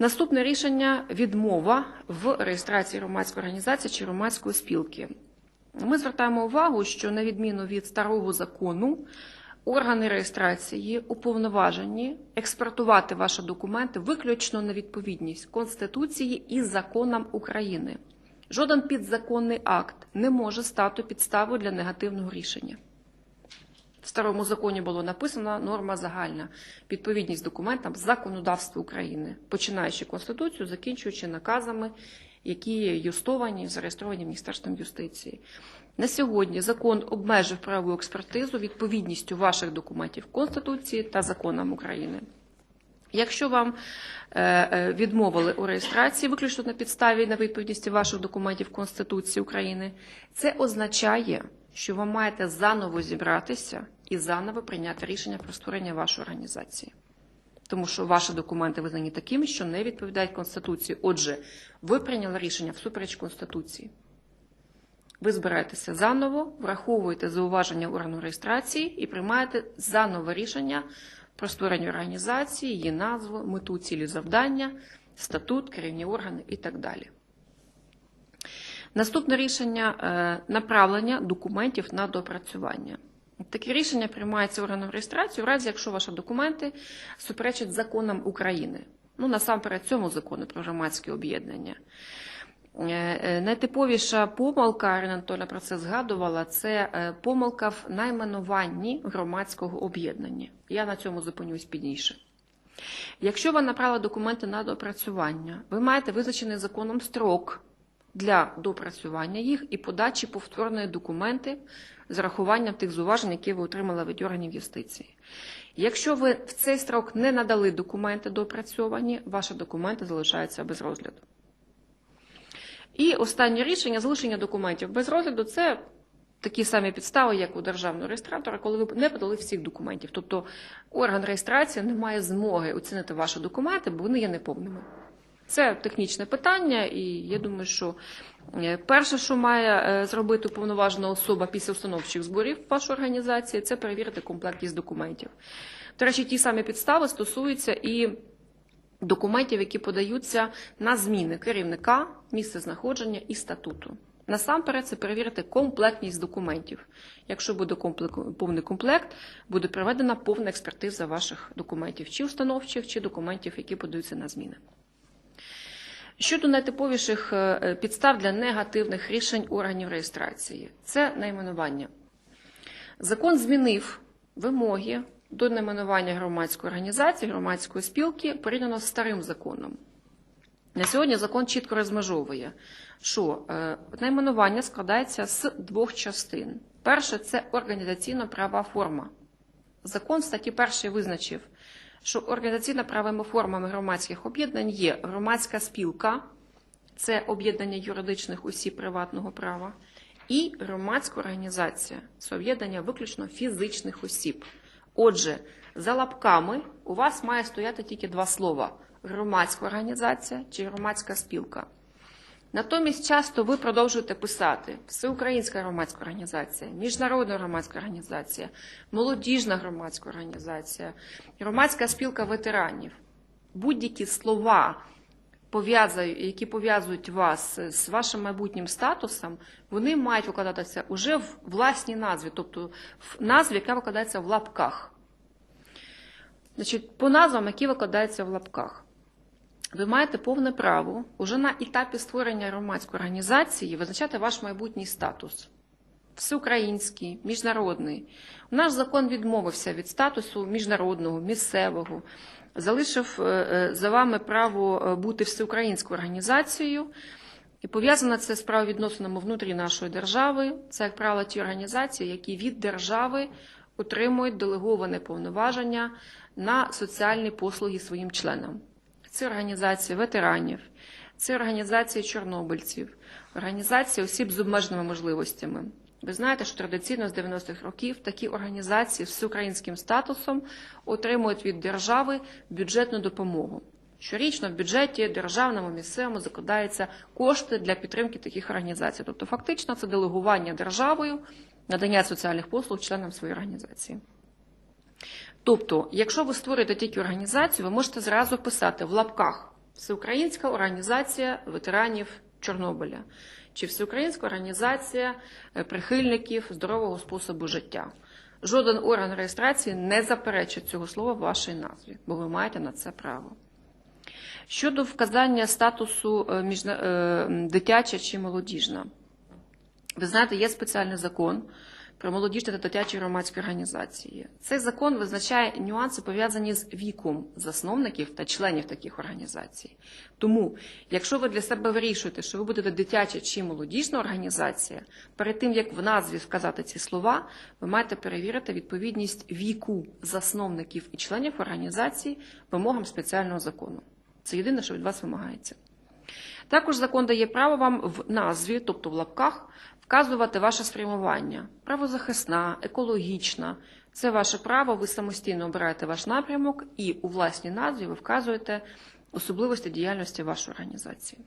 Наступне рішення відмова в реєстрації громадської організації чи громадської спілки. Ми звертаємо увагу, що на відміну від старого закону, органи реєстрації уповноважені експортувати ваші документи виключно на відповідність Конституції і законам України. Жоден підзаконний акт не може стати підставою для негативного рішення. В старому законі було написано норма загальна, відповідність документам законодавства України, починаючи Конституцію, закінчуючи наказами, які юстовані, зареєстровані Міністерством юстиції. На сьогодні закон обмежив правову експертизу відповідністю ваших документів Конституції та законам України. Якщо вам е, е, відмовили у реєстрації виключно на підставі на відповідності ваших документів Конституції України, це означає, що ви маєте заново зібратися і заново прийняти рішення про створення вашої організації. Тому що ваші документи визнані такими, що не відповідають Конституції. Отже, ви прийняли рішення всупереч Конституції. Ви збираєтеся заново, враховуєте зауваження органу реєстрації і приймаєте заново рішення про створення організації, її назву, мету, цілі завдання, статут, керівні органи і так далі. Наступне рішення е, направлення документів на доопрацювання. Таке рішення приймається органом реєстрації, в разі якщо ваші документи суперечать законам України. Ну, насамперед, цьому закону про громадське об'єднання. Е, е, Найтиповіша помилка, Ірина Анатольовна про це згадувала, це помилка в найменуванні громадського об'єднання. Я на цьому зупинюсь пізніше. Якщо ви направили документи на доопрацювання, ви маєте визначений законом строк для доопрацювання їх і подачі повторної документи з рахуванням тих зуважень, які ви отримали від органів юстиції. Якщо ви в цей строк не надали документи доопрацьовані, ваші документи залишаються без розгляду. І останнє рішення залишення документів без розгляду це такі самі підстави, як у державного реєстратора, коли ви не подали всіх документів. Тобто орган реєстрації не має змоги оцінити ваші документи, бо вони є неповними. Це технічне питання, і я думаю, що е, перше, що має е, зробити уповноважена особа після установчих зборів вашої організації, це перевірити комплектність документів. До речі, ті самі підстави стосуються і документів, які подаються на зміни керівника, місце знаходження і статуту. Насамперед, це перевірити комплектність документів. Якщо буде комплек- повний комплект, буде проведена повна експертиза ваших документів, чи установчих, чи документів, які подаються на зміни. Щодо найтиповіших е, підстав для негативних рішень органів реєстрації, це найменування. Закон змінив вимоги до найменування громадської організації, громадської спілки порівняно з старим законом. На сьогодні закон чітко розмежовує, що е, найменування складається з двох частин. Перше це організаційно права форма. Закон в статті 1 визначив, що організаційно правими формами громадських об'єднань є громадська спілка, це об'єднання юридичних осіб приватного права, і громадська організація це об'єднання виключно фізичних осіб. Отже, за лапками у вас має стояти тільки два слова: громадська організація чи громадська спілка. Натомість часто ви продовжуєте писати Всеукраїнська громадська організація, Міжнародна громадська організація, молодіжна громадська організація, громадська спілка ветеранів. Будь-які слова, які пов'язують вас з вашим майбутнім статусом, вони мають викладатися уже в власній назві, тобто в назві, яка викладається в лапках. Значить, по назвам, які викладаються в лапках. Ви маєте повне право уже на етапі створення громадської організації визначати ваш майбутній статус. Всеукраїнський, міжнародний. Наш закон відмовився від статусу міжнародного, місцевого, залишив е, е, за вами право е, бути всеукраїнською організацією. І пов'язано це з правовідносинами внутрі нашої держави. Це, як правило, ті організації, які від держави отримують делеговане повноваження на соціальні послуги своїм членам. Це організації ветеранів, це організації чорнобильців, організації осіб з обмеженими можливостями. Ви знаєте, що традиційно з 90-х років такі організації з всеукраїнським статусом отримують від держави бюджетну допомогу. Щорічно в бюджеті державному місцевому закладаються кошти для підтримки таких організацій. Тобто, фактично, це делегування державою надання соціальних послуг членам своєї організації. Тобто, якщо ви створюєте тільки організацію, ви можете зразу писати в лапках Всеукраїнська організація ветеранів Чорнобиля чи Всеукраїнська організація е, прихильників здорового способу життя. Жоден орган реєстрації не заперечить цього слова в вашій назві, бо ви маєте на це право. Щодо вказання статусу е, е, дитяча чи молодіжна, ви знаєте, є спеціальний закон про молодіжні та дитячі громадські організації. Цей закон визначає нюанси, пов'язані з віком засновників та членів таких організацій. Тому, якщо ви для себе вирішуєте, що ви будете дитяча чи молодіжна організація, перед тим як в назві вказати ці слова, ви маєте перевірити відповідність віку засновників і членів організації вимогам спеціального закону. Це єдине, що від вас вимагається. Також закон дає право вам в назві, тобто в лапках, вказувати ваше спрямування: правозахисна, екологічна. Це ваше право, ви самостійно обираєте ваш напрямок і у власній назві ви вказуєте особливості діяльності вашої організації.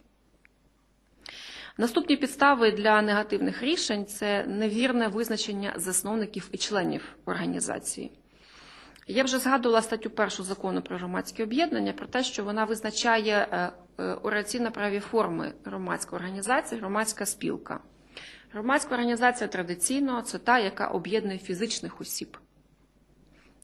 Наступні підстави для негативних рішень це невірне визначення засновників і членів організації. Я вже згадувала статтю першу закону про громадські об'єднання про те, що вона визначає е, е, орієнтаційно-праві форми громадської організації, громадська спілка. Громадська організація традиційно це та, яка об'єднує фізичних осіб.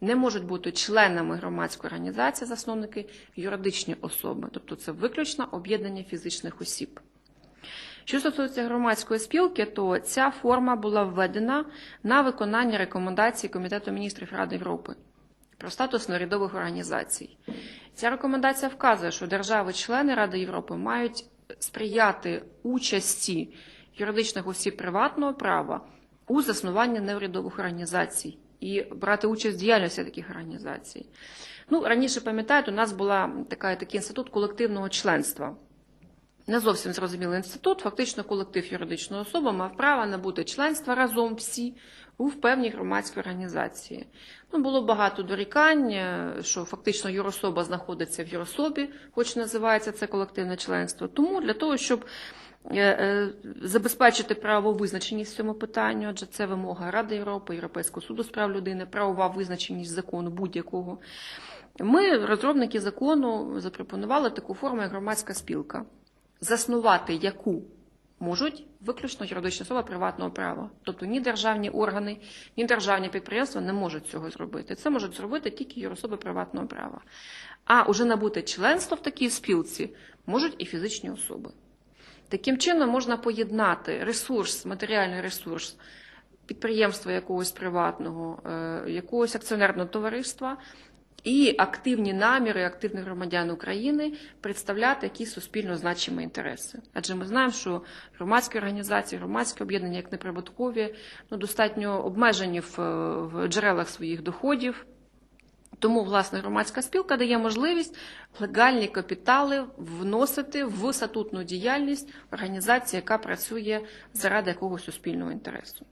Не можуть бути членами громадської організації засновники юридичні особи, тобто це виключно об'єднання фізичних осіб. Що стосується громадської спілки, то ця форма була введена на виконання рекомендацій Комітету міністрів Ради Європи про статус нарядових організацій. Ця рекомендація вказує, що держави-члени Ради Європи мають сприяти участі юридичних осіб приватного права у заснуванні неурядових організацій і брати участь в діяльності таких організацій. Ну, раніше пам'ятаєте, у нас була такий інститут колективного членства. Не зовсім зрозумілий інститут, фактично колектив юридичної особи мав право набути членства разом всі у певній громадській організації. Ну, було багато дорікань, е, що фактично юрособа знаходиться в юрособі, хоч називається це колективне членство. Тому для того, щоб забезпечити правову визначеність в цьому питанню, адже це вимога Ради Європи, Європейського суду з прав людини, правова визначеність закону будь-якого. Ми, розробники закону, запропонували таку форму, як громадська спілка, заснувати яку можуть виключно юридичні особи приватного права. Тобто ні державні органи, ні державні підприємства не можуть цього зробити. Це можуть зробити тільки юрособи приватного права. А уже набути членство в такій спілці можуть і фізичні особи. Таким чином можна поєднати ресурс, матеріальний ресурс підприємства якогось приватного, е, якогось акціонерного товариства і активні наміри активних громадян України представляти якісь суспільно значимі інтереси. Адже ми знаємо, що громадські організації, громадські об'єднання як неприбуткові, ну достатньо обмежені в, в джерелах своїх доходів. Тому, власне, громадська спілка дає можливість легальні капітали вносити в статутну діяльність організації, яка працює заради якогось суспільного інтересу.